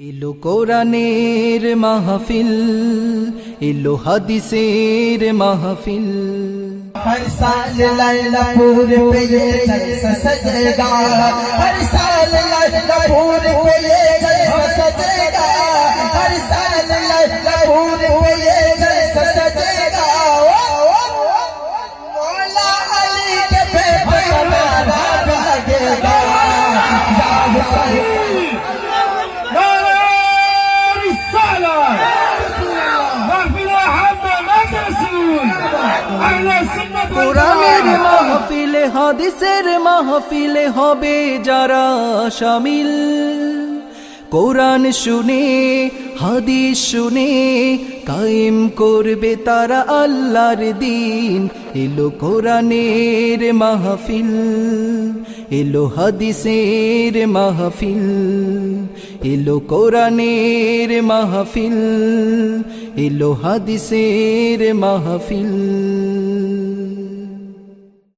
এলো কোরআনের মাহফিল এলো হাদিসের মাহফিল हर साल लैलपुर पे ये जलसा सजेगा हर साल মাহফিলে মাহফিলে হবে যারা সামিল। কোরআন শুনে, হাদিস শুনে কায়েম করবে তারা আল্লাহর দিন। এলো কোরআনের মাহফিল, এলো হাদিসের মাহফিল, এলো কোরআনের মাহফিল, এলো হাদিসের মাহফিল।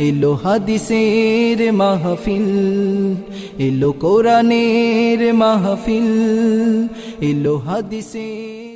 এলো হাদিসের মাহফিল এলো কোরআনের মাহফিল এলো হাদিসের